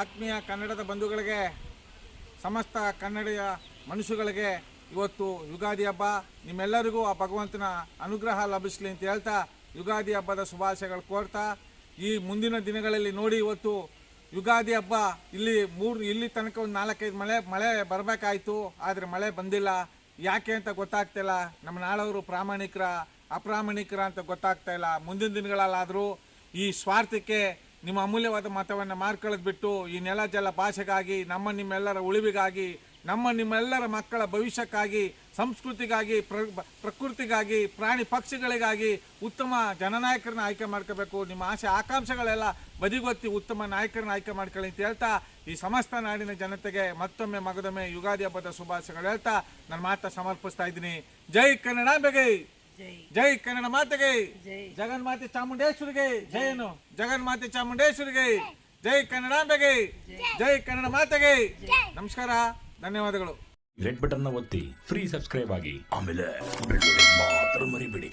ಆತ್ಮೀಯ ಕನ್ನಡದ ಬಂಧುಗಳಿಗೆ, ಸಮಸ್ತ ಕನ್ನಡಿಯ ಮನುಷ್ಯಗಳಿಗೆ ಇವತ್ತು ಯುಗಾದಿ ಹಬ್ಬ. ನಿಮ್ಮೆಲ್ಲರಿಗೂ ಆ ಭಗವಂತನ ಅನುಗ್ರಹ ಲಭಿಸಲಿ ಅಂತ ಹೇಳ್ತಾ ಯುಗಾದಿ ಹಬ್ಬದ ಶುಭಾಶಯಗಳು ಕೋರ್ತಾ, ಈ ಮುಂದಿನ ದಿನಗಳಲ್ಲಿ ನೋಡಿ ಇವತ್ತು ಯುಗಾದಿ ಹಬ್ಬ ಇಲ್ಲಿ ಮೂರು, ಇಲ್ಲಿ ತನಕ ಒಂದು ನಾಲ್ಕೈದು ಮಳೆ ಮಳೆ ಬರಬೇಕಾಯಿತು, ಆದರೆ ಮಳೆ ಬಂದಿಲ್ಲ. ಯಾಕೆ ಅಂತ ಗೊತ್ತಾಗ್ತಿಲ್ಲ ನಮ್ಮ ನಾಳವರು ಪ್ರಾಮಾಣಿಕರ, ಅಪ್ರಾಮಾಣಿಕರ ಅಂತ ಗೊತ್ತಾಗ್ತಾ ಇಲ್ಲ. ಮುಂದಿನ ದಿನಗಳಲ್ಲಾದರೂ ಈ ಸ್ವಾರ್ಥಕ್ಕೆ ನಿಮ್ಮ ಅಮೂಲ್ಯವಾದ ಮತವನ್ನು ಮಾರ್ಕೊಳ್ಳೋದು ಬಿಟ್ಟು ಈ ನೆಲ ಜಲ ಭಾಷೆಗಾಗಿ ನಮ್ಮ ನಿಮ್ಮೆಲ್ಲರ ಉಳಿವಿಗಾಗಿ, ನಮ್ಮ ನಿಮ್ಮೆಲ್ಲರ ಮಕ್ಕಳ ಭವಿಷ್ಯಕ್ಕಾಗಿ, ಸಂಸ್ಕೃತಿಗಾಗಿ, ಪ್ರ, ಪ್ರಕೃತಿಗಾಗಿ, ಪ್ರಾಣಿ ಪಕ್ಷಿಗಳಿಗಾಗಿ ಉತ್ತಮ ಜನನಾಯಕರನ್ನ ಆಯ್ಕೆ ಮಾಡ್ಕೋಬೇಕು. ನಿಮ್ಮ ಆಸೆ ಆಕಾಂಕ್ಷೆಗಳೆಲ್ಲ ಬದಿಗೊತ್ತಿ ಉತ್ತಮ ನಾಯಕರನ್ನ ಆಯ್ಕೆ ಮಾಡ್ಕೊಳ್ಳಿ ಅಂತ ಹೇಳ್ತಾ ಈ ಸಮಸ್ತ ನಾಡಿನ ಜನತೆಗೆ ಮತ್ತೊಮ್ಮೆ ಮಗದೊಮ್ಮೆ ಯುಗಾದಿ ಹಬ್ಬದ ಶುಭಾಶಯಗಳು ಹೇಳ್ತಾ ನನ್ನ ಮಾತ ಸಮರ್ಪಿಸ್ತಾ ಇದ್ದೀನಿ. ಜೈ ಕನ್ನಡಾಂಬೆಗೆ ಜೈ. ಕನ್ನಡ ಮಾತೆಗೆ. ಜಗನ್ಮಾತೆ ಚಾಮುಂಡೇಶ್ವರಿಗೆ. ಜೈನು ಜಗನ್ಮಾತೆ ಚಾಮುಂಡೇಶ್ವರಿಗೆ. ಜೈ ಕನ್ನಡಾಂಬೆಗೆ ಜೈ. ಕನ್ನಡ ಮಾತೆಗೆ. ನಮಸ್ಕಾರ. ಧನ್ಯವಾದಗಳು. ರೆಡ್ ಬಟನ್ನ ಒತ್ತಿ ಫ್ರೀ ಸಬ್ಸ್ಕ್ರೈಬ್ ಆಗಿ ಆಮೇಲೆ ಮರಿಬೇಡಿ.